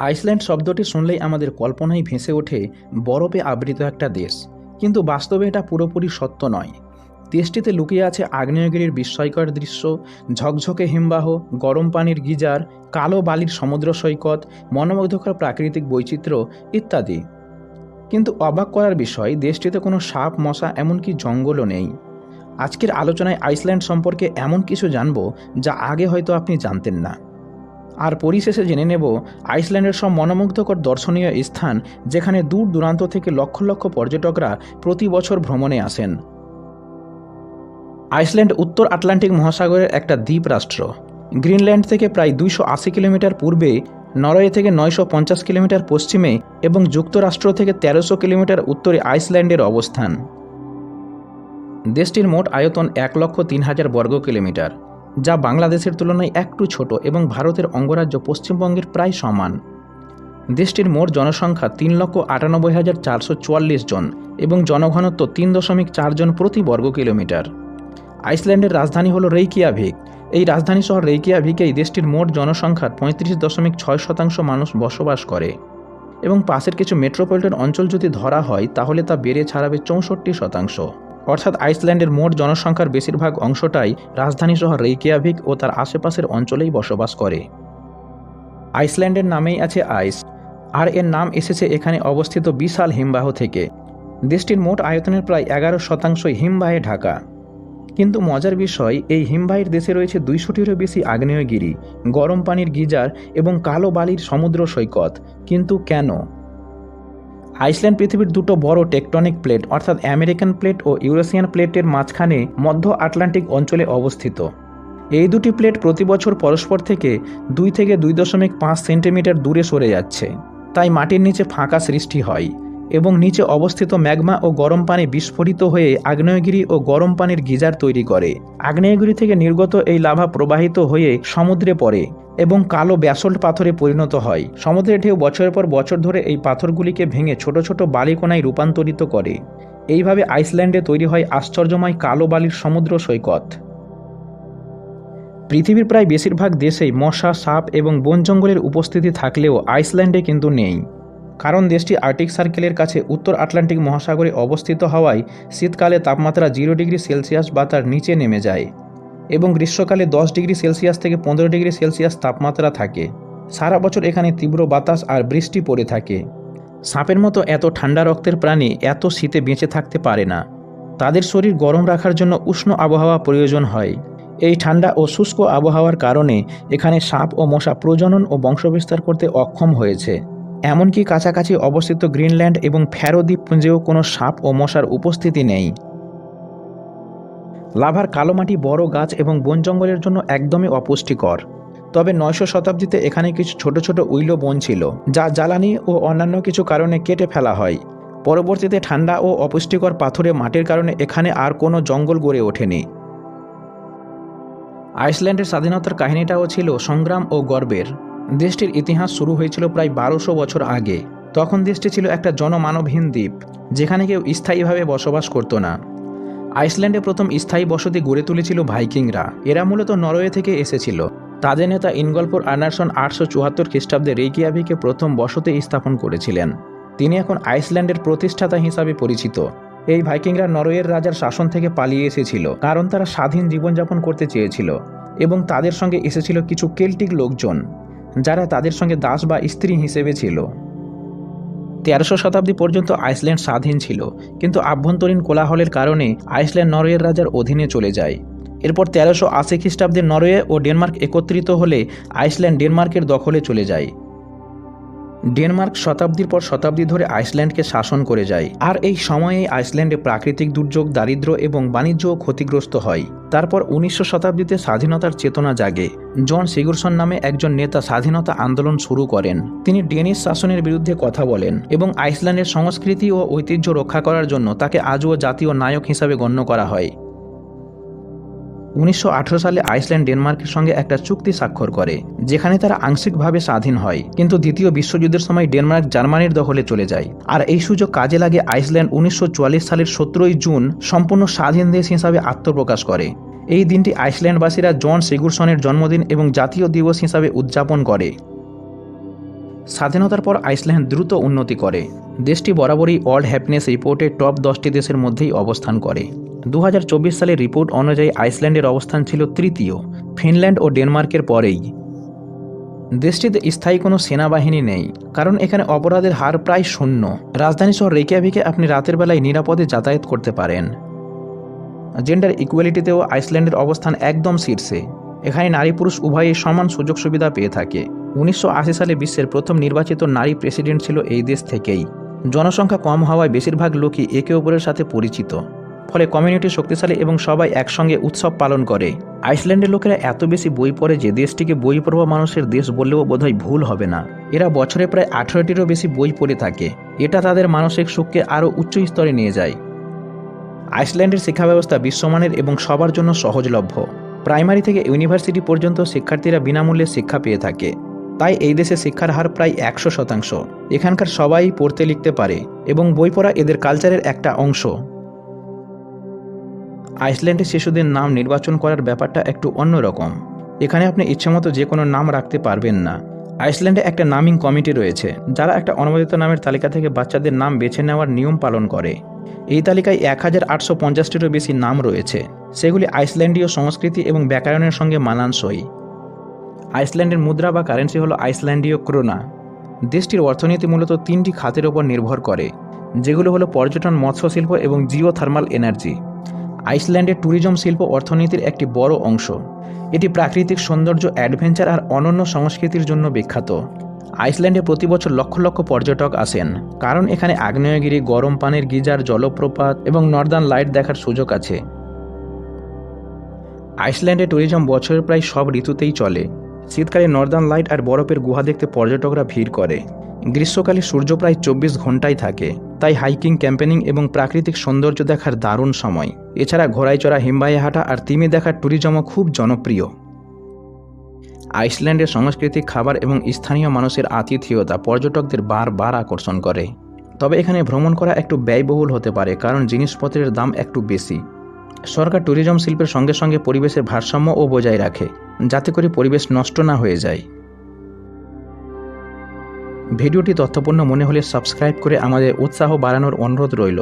Iceland শব্দটি শুনলেই আমাদের কল্পনায় ভেসে ওঠে, বরফে আবৃত একটা দেশ। কিন্তু বাস্তবে এটা পুরোপুরি সত্য নয়। দেশটিতে লুকিয়ে আছে আগ্নেয়গিরির বিস্ময়কর দৃশ্য, ঝকঝকে হিমবাহ, গরম পানির গিজার, কালো বালির সমুদ্র সৈকত, মনোমুগ্ধকর প্রাকৃতিক বৈচিত্র্য ইত্যাদি। কিন্তু অবাক করার বিষয়, দেশটিতে কোনো সাপ, মশা, এমনকি জঙ্গলও নেই। আজকের আলোচনায় আইসল্যান্ড সম্পর্কে এমন কিছু জানব যা আগে হয়তো আপনি জানতেন না। আর পরিশেষে জেনে নেব, আইসল্যান্ডের সব মনোমুগ্ধকর দর্শনীয় স্থান যেখানে দূর দূরান্ত থেকে লক্ষ লক্ষ পর্যটকরা প্রতি বছর ভ্রমণে আসেন। আইসল্যান্ড উত্তর আটলান্টিক মহাসাগরের একটা দ্বীপ রাষ্ট্র। গ্রিনল্যান্ড থেকে প্রায় দুইশো আশি কিলোমিটার পূর্বে, নরওয়ে থেকে নয়শো পঞ্চাশ কিলোমিটার পশ্চিমে এবং যুক্তরাষ্ট্র থেকে তেরোশো কিলোমিটার উত্তরে আইসল্যান্ডের অবস্থান। দেশটির মোট আয়তন এক লক্ষ তিন হাজার বর্গ কিলোমিটার। যা বাংলাদেশের তুলনায় একটু ছোট এবং ভারতের অঙ্গরাজ্য পশ্চিমবঙ্গের প্রায় সমান। দেশটির মোট জনসংখ্যা তিন লক্ষ আটানব্বই হাজার চারশো চুয়াল্লিশ জন এবং জনঘনত্ব তিন দশমিক চার জন প্রতি বর্গ কিলোমিটার। আইসল্যান্ডের রাজধানী হল রেইকিয়াভিক। এই রাজধানী শহর রেইকিয়াভিকেই দেশটির মোট জনসংখ্যার পঁয়ত্রিশ দশমিক ছয় শতাংশ মানুষ বসবাস করে। এবং পাশের কিছু মেট্রোপলিটন অঞ্চল যদি ধরা হয়, তাহলে তা বেড়ে ছাড়াবে চৌষট্টি শতাংশ। অর্থাৎ আইসল্যান্ডের মোট জনসংখ্যার বেশিরভাগ অংশটাই রাজধানী শহর রেইকিয়াভিক ও তার আশেপাশের অঞ্চলেই বসবাস করে। আইসল্যান্ডের নামেই আছে আইস। আর এর নাম এসেছে এখানে অবস্থিত বিশাল হিমবাহ থেকে। দেশটির মোট আয়তনের প্রায় এগারো শতাংশই হিমবাহে ঢাকা। কিন্তু মজার বিষয়, এই হিমবাহের দেশে রয়েছে দুইশোটিরও বেশি আগ্নেয়গিরি, গরম পানির গিজার এবং কালো বালির সমুদ্র সৈকত। কিন্তু কেন? আইসল্যান্ড পৃথিবীর দুটো বড় টেকটনিক প্লেট, অর্থাৎ আমেরিকান প্লেট ও ইউরেশিয়ান প্লেটের মাঝখানে মধ্য আটলান্টিক অঞ্চলে অবস্থিত। এই দুটি প্লেট প্রতি বছর পরস্পর থেকে দুই থেকে দুই দশমিক পাঁচ সেন্টিমিটার দূরে সরে যাচ্ছে। তাই মাটির নিচে ফাঁকা সৃষ্টি হয়। এবং নিচে অবস্থিত ম্যাগমা ও গরম পানি বিস্ফোরিত হয়ে আগ্নেয়গিরি ও গরম পানির গিজার তৈরি করে। আগ্নেয়গিরি থেকে নির্গত এই লাভা প্রবাহিত হয়ে সমুদ্রে পড়ে এবং কালো ব্যাসল্ট পাথরে পরিণত হয়। সমুদ্রের ঢেউ বছরের পর বছর ধরে এই পাথরগুলিকে ভেঙে ছোট ছোট বালিকোনায় রূপান্তরিত করে। এইভাবে আইসল্যান্ডে তৈরি হয় আশ্চর্যময় কালো বালির সমুদ্র সৈকত। পৃথিবীর প্রায় বেশিরভাগ দেশেই মশা, সাপ এবং বন জঙ্গলের উপস্থিতি থাকলেও আইসল্যান্ডে কিন্তু নেই। কারণ দেশটি আর্টিক সার্কেলের কাছে উত্তর আটলান্টিক মহাসাগরে অবস্থিত হওয়ায় শীতকালে তাপমাত্রা জিরো ডিগ্রি সেলসিয়াস বা তার নিচে নেমে যায় এবং গ্রীষ্মকালে দশ ডিগ্রি সেলসিয়াস থেকে পনেরো ডিগ্রি সেলসিয়াস তাপমাত্রা থাকে। সারা বছর এখানে তীব্র বাতাস আর বৃষ্টি পড়ে থাকে। সাপের মতো এত ঠান্ডা রক্তের প্রাণী এত শীতে বেঁচে থাকতে পারে না। তাদের শরীর গরম রাখার জন্য উষ্ণ আবহাওয়া প্রয়োজন হয়। এই ঠান্ডা ও শুষ্ক আবহাওয়ার কারণে এখানে সাপ ও মশা প্রজনন ও বংশবিস্তার করতে অক্ষম হয়েছে। এমনকি কাছাকাছি অবস্থিত গ্রিনল্যান্ড এবং ফ্যারো দ্বীপপুঞ্জেও কোনো সাপ ও মশার উপস্থিতি নেই। লাভার কালো মাটি, বড় গাছ এবং বন জঙ্গলের জন্য একদমই অপুষ্টিকর। তবে নয়শো শতাব্দীতে এখানে কিছু ছোট ছোট উইলো বন ছিল, যা জ্বালানি ও অন্যান্য কিছু কারণে কেটে ফেলা হয়। পরবর্তীতে ঠান্ডা ও অপুষ্টিকর পাথুরে মাটির কারণে এখানে আর কোনো জঙ্গল গড়ে ওঠেনি। আইসল্যান্ডের স্বাধীনতার কাহিনীটাও ছিল সংগ্রাম ও গর্বের। দেশটির ইতিহাস শুরু হয়েছিল প্রায় বারোশো বছর আগে। তখন দেশটি ছিল একটা জনমানবহীন দ্বীপ, যেখানে কেউ স্থায়ীভাবে বসবাস করতো না। আইসল্যান্ডে প্রথম স্থায়ী বসতি গড়ে তুলেছিল ভাইকিংরা। এরা মূলত নরওয়ে থেকে এসেছিল। তাদের নেতা ইনগল্পর আনারসন আটশো চুয়াত্তর খ্রিস্টাব্দে রেকিয়াভিকে প্রথম বসতি স্থাপন করেছিলেন। তিনি এখন আইসল্যান্ডের প্রতিষ্ঠাতা হিসাবে পরিচিত। এই ভাইকিংরা নরওয়ের রাজার শাসন থেকে পালিয়ে এসেছিল, কারণ তারা স্বাধীন জীবনযাপন করতে চেয়েছিল এবং তাদের সঙ্গে এসেছিল কিছু কেল্টিক লোকজন। যারা তাদের সঙ্গে দাস বা স্ত্রী হিসেবে ছিল। তেরোশো শতাব্দী পর্যন্ত আইসল্যান্ড স্বাধীন ছিল, কিন্তু আভ্যন্তরীণ কোলাহলের কারণে আইসল্যান্ড নরওয়ের রাজার অধীনে চলে যায়। এরপর তেরোশো আশি খ্রিস্টাব্দে নরওয়ে ও ডেনমার্ক একত্রিত হলে আইসল্যান্ড ডেনমার্কের দখলে চলে যায়। ডেনমার্ক শতাব্দীর পর শতাব্দী ধরে আইসল্যান্ডকে শাসন করে যায়। আর এই সময়ে আইসল্যান্ডে প্রাকৃতিক দুর্যোগ দারিদ্র্য এবং বাণিজ্য ক্ষতিগ্রস্ত হয়। তারপর উনিশশো শতাব্দীতে স্বাধীনতার চেতনা জাগে। জন সিগুরসন নামে একজন নেতা স্বাধীনতা আন্দোলন শুরু করেন। তিনি ডেনিশ শাসনের বিরুদ্ধে কথা বলেন এবং আইসল্যান্ডের সংস্কৃতি ও ঐতিহ্য রক্ষা করার জন্য তাকে আজও জাতীয় নায়ক হিসাবে গণ্য করা হয়। উনিশশো আঠেরো সালে আইসল্যান্ড ডেনমার্কের সঙ্গে একটা চুক্তি স্বাক্ষর করে, যেখানে তারা আংশিকভাবে স্বাধীন হয়, কিন্তু দ্বিতীয় বিশ্বযুদ্ধের সময় ডেনমার্ক জার্মানির দখলে চলে যায়। আর এই সুযোগ কাজে লাগে আইসল্যান্ড উনিশশো চুয়াল্লিশ সালের সতেরোই জুন সম্পূর্ণ স্বাধীন দেশ হিসাবে আত্মপ্রকাশ করে। এই দিনটি আইসল্যান্ডবাসীরা জন সিগুরসনের জন্মদিন এবং জাতীয় দিবস হিসাবে উদযাপন করে। স্বাধীনতার পর আইসল্যান্ড দ্রুত উন্নতি করে। দেশটি বরাবরই ওয়ার্ল্ড হ্যাপিনেস রিপোর্টে টপ দশটি দেশের মধ্যেই অবস্থান করে। দু হাজার চব্বিশ সালের রিপোর্ট অনুযায়ী আইসল্যান্ডের অবস্থান ছিল তৃতীয়, ফিনল্যান্ড ও ডেনমার্কের পরেই। দেশটিতে স্থায়ী কোনো সেনাবাহিনী নেই, কারণ এখানে অপরাধের হার প্রায় শূন্য। রাজধানী শহর রেকিয়াভিকে আপনি রাতের বেলায় নিরাপদে যাতায়াত করতে পারেন। জেন্ডার ইকুয়ালিটিতেও আইসল্যান্ডের অবস্থান একদম শীর্ষে। এখানে নারী পুরুষ উভয়ই সমান সুযোগ সুবিধা পেয়ে থাকে। উনিশশো আশি সালে বিশ্বের প্রথম নির্বাচিত নারী প্রেসিডেন্ট ছিল এই দেশ থেকেই। জনসংখ্যা কম হওয়ায় বেশিরভাগ লোকই একে অপরের সাথে পরিচিত। ফলে কমিউনিটি শক্তিশালী এবং সবাই একসঙ্গে উৎসব পালন করে। আইসল্যান্ডের লোকেরা এত বেশি বই পড়ে যে দেশটিকে বই পড়ুয়া মানুষের দেশ বললেও বোধহয় ভুল হবে না। এরা বছরে প্রায় আঠেরোটিরও বেশি বই পড়ে থাকে। এটা তাদের মানসিক সুখকে আরও উচ্চ স্তরে নিয়ে যায়। আইসল্যান্ডের শিক্ষা ব্যবস্থা বিশ্বমানের এবং সবার জন্য সহজলভ্য। প্রাইমারি থেকে ইউনিভার্সিটি পর্যন্ত শিক্ষার্থীরা বিনামূল্যে শিক্ষা পেয়ে থাকে। তাই এই দেশে শিক্ষার হার প্রায় একশো শতাংশ। এখানকার সবাই পড়তে লিখতে পারে এবং বই পড়া এদের কালচারের একটা অংশ। আইসল্যান্ডে শিশুদের নাম নির্বাচন করার ব্যাপারটা একটু অন্যরকম। এখানে আপনি ইচ্ছামতো যে কোনো নাম রাখতে পারবেন না। আইসল্যান্ডে একটা নামিং কমিটি রয়েছে, যারা একটা অনুমোদিত নামের তালিকা থেকে বাচ্চাদের নাম বেছে নেওয়ার নিয়ম পালন করে। এই তালিকায় এক হাজার আটশো পঞ্চাশটিরও বেশি নাম রয়েছে, সেগুলি আইসল্যান্ডীয় সংস্কৃতি এবং ব্যাকরণের সঙ্গে মানানসই। আইসল্যান্ডের মুদ্রা বা কারেন্সি হলো আইসল্যান্ডীয় ক্রোনা। দেশটির অর্থনীতি মূলত তিনটি খাতের ওপর নির্ভর করে, যেগুলো হলো পর্যটন মৎস্য শিল্প এবং জিও থার্মাল এনার্জি। আইসল্যান্ডের ট্যুরিজম শিল্প অর্থনীতির একটি বড় অংশ। এটি প্রাকৃতিক সৌন্দর্য, অ্যাডভেঞ্চার আর অনন্য সংস্কৃতির জন্য বিখ্যাত। আইসল্যান্ডে প্রতি বছর লক্ষ লক্ষ পর্যটক আসেন, কারণ এখানে আগ্নেয়গিরি, গরম পানির গিজার, জলপ্রপাত এবং নর্দার্ন লাইট দেখার সুযোগ আছে। আইসল্যান্ডে ট্যুরিজম বছরের প্রায় সব ঋতুতেই চলে। শীতকালে নর্দার্ন লাইট আর বরফের গুহা দেখতে পর্যটকরা ভিড় করে। গ্রীষ্মকালে সূর্য প্রায় চব্বিশ ঘন্টাই থাকে, তাই হাইকিং, ক্যাম্পেনিং এবং প্রাকৃতিক সৌন্দর্য দেখার দারুণ সময়। এছাড়া ঘোড়ায় চড়া হিমবাহে হাঁটা আর তিমি দেখার ট্যুরিজমও খুব জনপ্রিয়। আইসল্যান্ডের সাংস্কৃতিক খাবার এবং স্থানীয় মানুষের আতিথেয়তা পর্যটকদের বারবার আকর্ষণ করে। তবে এখানে ভ্রমণ করা একটু ব্যয়বহুল হতে পারে, কারণ জিনিসপত্রের দাম একটু বেশি। সরকার ট্যুরিজম শিল্পের সঙ্গে সঙ্গে পরিবেশের ভারসাম্যও বজায় রাখে, যাতে করে পরিবেশ নষ্ট না হয়ে যায়। ভিডিওটি তথ্যপূর্ণ মনে হলে সাবস্ক্রাইব করে আমাদের উৎসাহ বাড়ানোর অনুরোধ রইল।